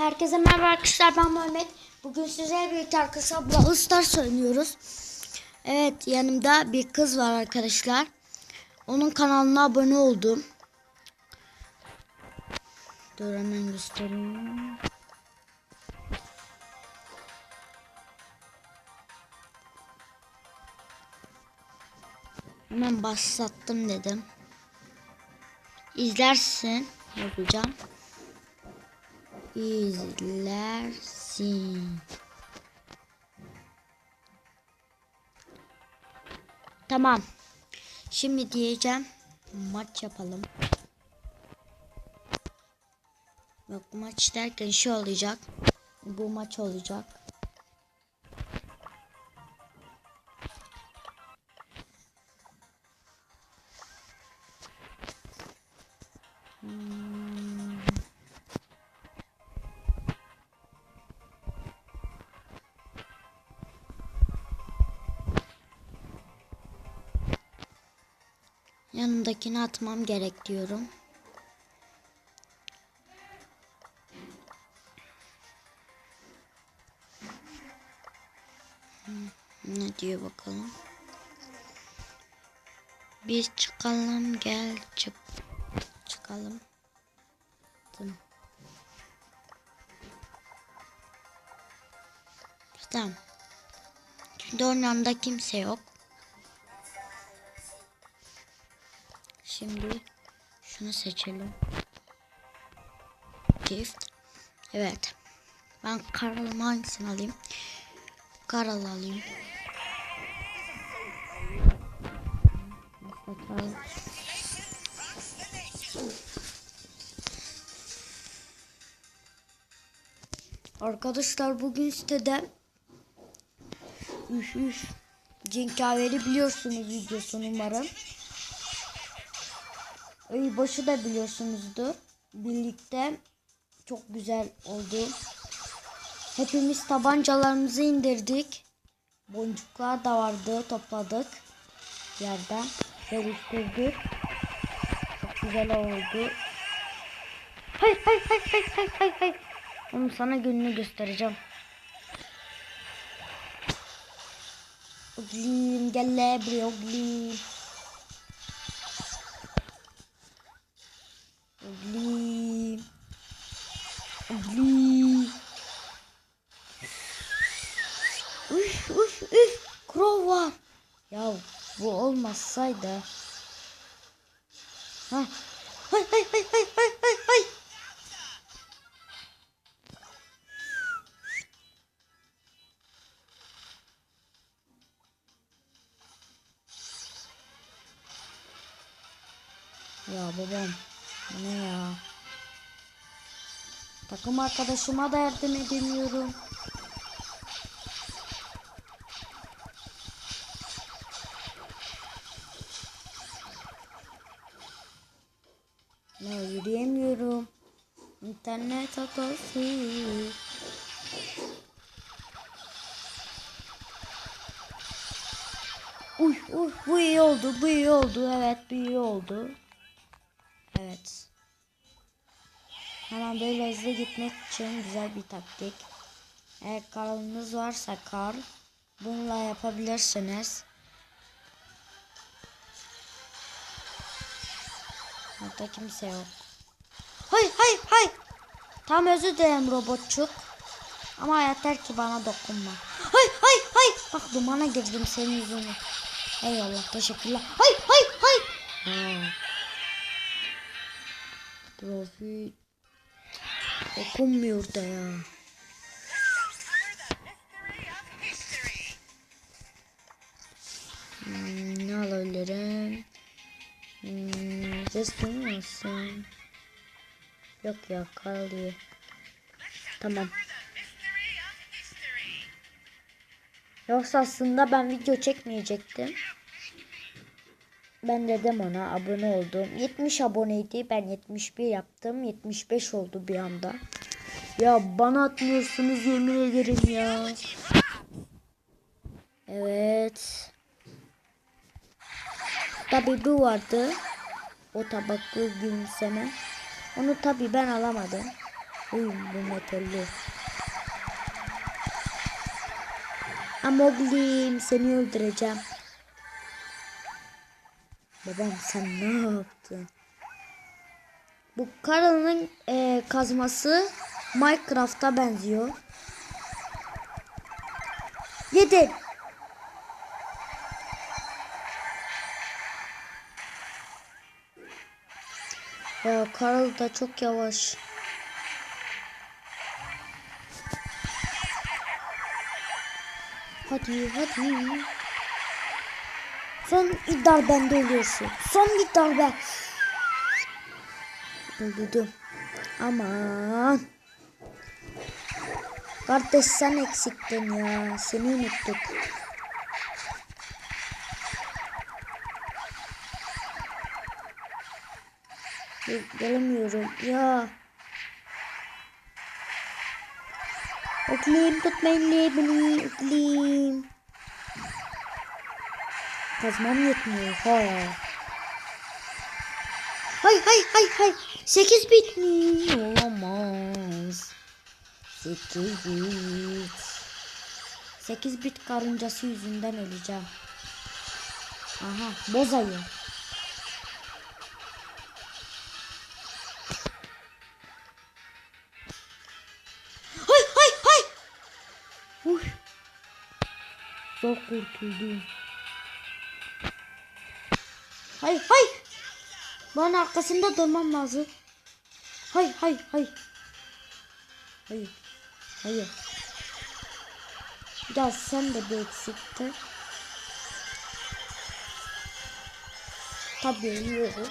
Herkese merhaba arkadaşlar ben Muhammed. Bugün size birlikte arkadaşlar Brawl Stars oynuyoruz. Evet yanımda bir kız var arkadaşlar. Onun kanalına abone oldum. Dur hemen göstereyim. Hemen başlattım dedim. İzlersin yapacağım. İzlersin. Tamam. Şimdi diyeceğim maç yapalım. Bak maç derken şu olacak. Bu maç olacak. Hmm. Yanındakini atmam gerek diyorum. Hmm, Ne diyor bakalım. Biz çıkalım gel çık çıkalım. Tamam. Tamam. Şimdi onun yanında kimse yok. Şimdi şunu seçelim. Gift. Evet. Ben Karal'ımı hangisini alayım? Karal alayım. Arkadaşlar bugün sitede üf üf Cinkaveri biliyorsunuz videosunu umarım. Başı da biliyorsunuzdur. Birlikte çok güzel oldu. Hepimiz tabancalarımızı indirdik. Boncuklar da vardı topladık yerden uçturduk. Çok güzel oldu. Hayır hayır hayır hayır hayır hayır hayır. Oğlum sana gününü göstereceğim. Oglim gel buraya oglim. Oglim. Oglim. Üf üf üf. Crow var. Ya bu olmasaydı. Ha. Hay hay hay hay hay hay hay. Ya babam ne ya? Takım arkadaşıma da yardım edemiyorum. Ya yürüyemiyorum. İnternet hatası. Uy uy bu iyi oldu bu iyi oldu evet bu iyi oldu. Evet. Hemen böyle hızlı gitmek için güzel bir taktik. Eğer karnınız varsa kar bununla yapabilirsiniz. Hatta kimse yok. Hay hay hay. Tam özür dilerim robotçuk. Ama yeter ki bana dokunma. Hay hay hay. Bak dumana girdim senin yüzüne. Eyvallah teşekkürler. Hay hay hay. Ha. Profit. Okunmuyor da ya. Hmm, ne alabilirim? Hmm, olsun? Yok ya kal diye. Tamam. Yoksa aslında ben video çekmeyecektim. Ben dedim ona abone oldum. 70 aboneydi. Ben 71 yaptım. 75 oldu bir anda. Ya bana atmıyorsunuz yemin ederim ya. Evet. Tabi bu vardı. O tabaklı gülümseme. Onu tabi ben alamadım. Uy bu metalli. Amoglim seni öldüreceğim. Babam sen ne yaptın? Bu Karl'ın e, kazması Minecraft'a benziyor. Yedi. Ya Karl da çok yavaş. Hadi hadi. Son bir darbende ölüyorsun. Son bir darbe. Öldürdüm. Aman. Kardeş sen eksiktin ya. Seni unuttuk. Ge- Gelemiyorum ya. Iklim tutmayın beni iklim. Kazmam yetmiyor hala. Hay hay hay hay. 8 bit mi? Olamaz. 8 bit. 8 bit karıncası yüzünden öleceğim. Aha boz ayı. Hay hay hay. Uy. Zor kurtuldum. Hay hay. Bana arkasında durmam lazım. Hay hay hay. Hayır. Hayır. Ya sen de bir eksikti. Tabii yiyorum.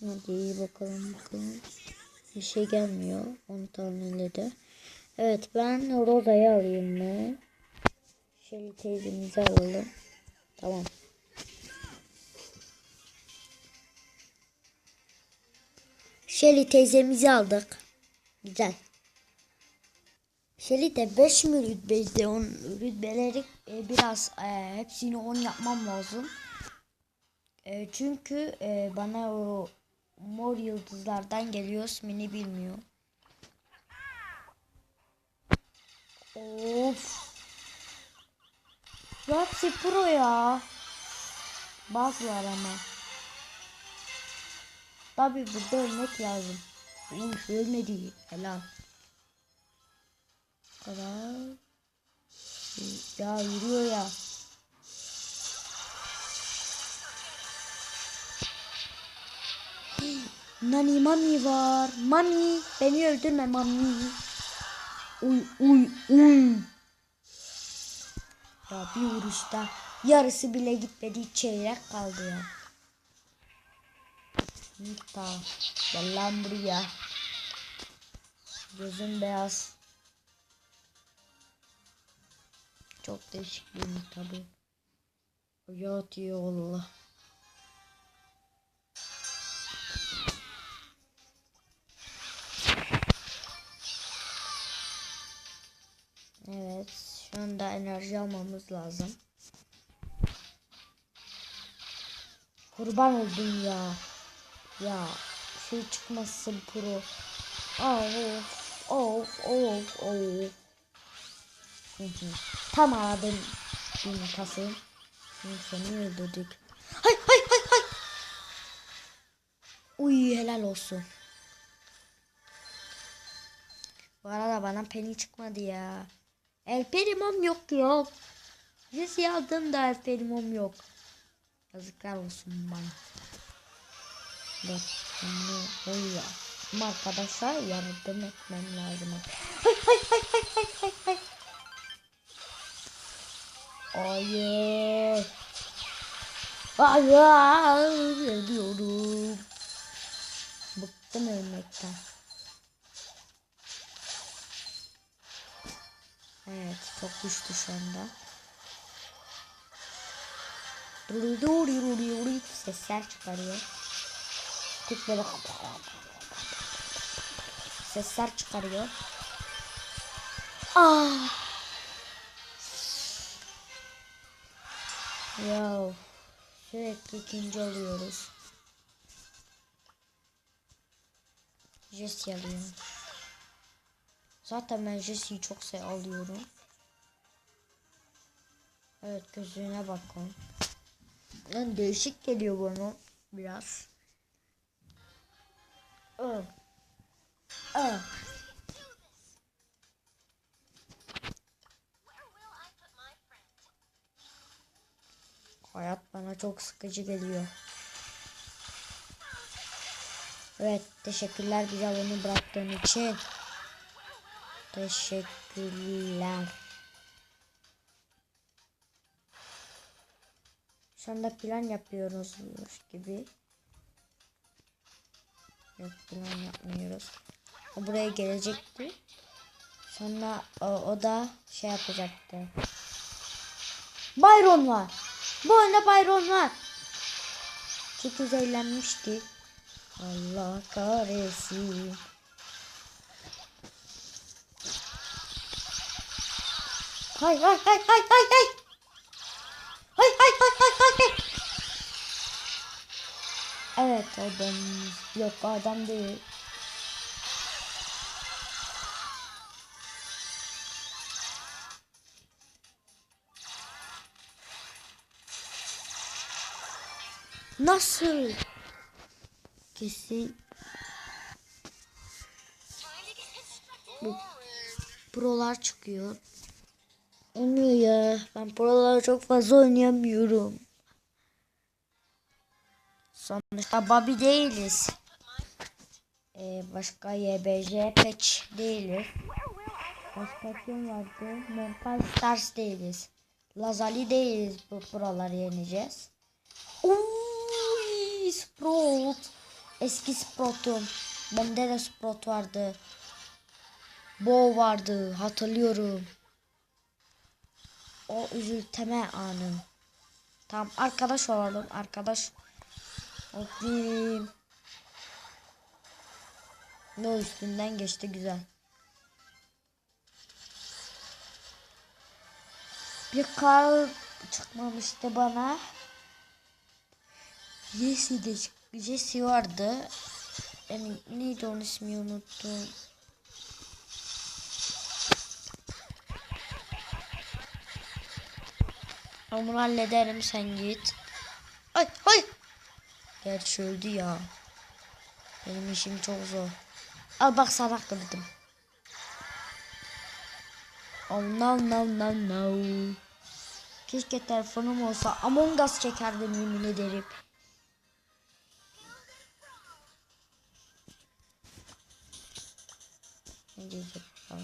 Hadi iyi bakalım bakalım. Bir şey gelmiyor. 10 tane de. Evet ben Roda'yı alayım mı? Şöyle teyzemizi alalım. Tamam. Şeli teyzemizi aldık. Güzel. Şeli de 5 mi rütbeydi? On rütbeleri e, biraz e, hepsini 10 yapmam lazım. E, çünkü e, bana o mor yıldızlardan geliyor. ismini bilmiyor. Of. Ya hepsi pro ya. Bazılar ama. Tabi burada ölmek lazım. Uf ölmedi. Helal. Bu kadar. Ya yürüyor ya. Nani mami var. Mami beni öldürme mami. Uy uy uy. Ya bir vuruşta yarısı bile gitmedi çeyrek kaldı ya. Nita gel lan buraya. Gözün beyaz. Çok değişik bir bu. Ya diyor Allah. Almamız lazım. Kurban oldum ya. Ya şey çıkmasın pro. Of of of of. Tam aradım kası. Seni öldürdük. Hay hay hay hay. Uy helal olsun. Bu arada bana peni çıkmadı ya. El perimom yok yok. Siz yazdım da el perimom yok. Yazıklar olsun bana. Dur. Şimdi uyuyor. Ama arkadaşlar yardım etmem lazım. Hay hay hay hay hay hay hay. Hayır. Hayır. Bıktım ölmekten. Evet çok güçlü şu anda. Ruluydu ruluyu ruluyu ruluyu sesler çıkarıyor. Tek böyle sesler çıkarıyor. Ah. Ya sürekli ikinci oluyoruz. Jessie alıyorum. Zaten ben Jessie'yi çok sev alıyorum. Evet gözlüğüne bakın. Yani değişik geliyor bana biraz. Aa. Hayat bana çok sıkıcı geliyor. Evet teşekkürler bize bunu bıraktığın için. Teşekkürler. Şu anda plan yapıyoruz gibi. Yok plan yapmıyoruz. O buraya gelecekti. Sonra o, o da şey yapacaktı. Byron var. Bu oyunda Byron var. Çok güzellenmişti. Allah kahretsin. Hay hay hay hay hay. Hay hay hay hay hay hay. Evet adam. Yok adam değil. Nasıl? Kesin bu prolar çıkıyor. Olmuyor ya. Ben proları çok fazla oynayamıyorum. Sonuçta Bobby değiliz. Ee, başka YBJ Patch değiliz. Başka kim vardı? Mental Stars değiliz. Lazali değiliz. Bu proları yeneceğiz. Uy, Sprout. Eski Sprout'um. Bende de Sprout vardı. Bo vardı. Hatırlıyorum. O üzülteme anı. Tamam arkadaş olalım. Arkadaş. Okuyayım. Ne üstünden geçti güzel. Bir kar çıkmamıştı bana. Jesse de Jesse vardı. Yani neydi onun ismi unuttum. Ben bunu hallederim sen git. Ay ay. Gerçi öldü ya. Benim işim çok zor. Al bak sana kırdım. Oh no no no no. Keşke telefonum olsa Among Us çekerdim yemin ederim. Ne diyecek falan.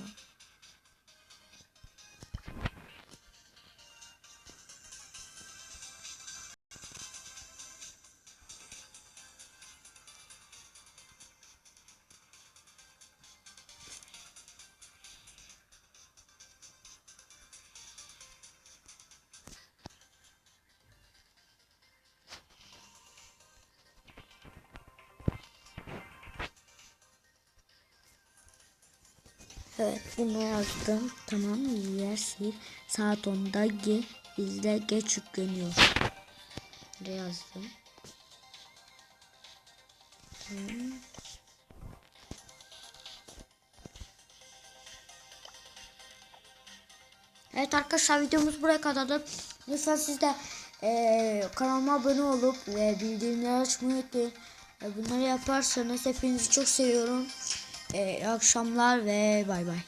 Evet bunu yazdım. Tamam yersin. Saat 10'da ge bizde geç yükleniyor. Ne yazdım? Tamam. Evet arkadaşlar videomuz buraya kadardı. Lütfen siz de eee, kanalıma abone olup ve bildirimleri açmayı unutmayın. E, bunları yaparsanız hepinizi çok seviyorum. E, akşamlar ve bay bay.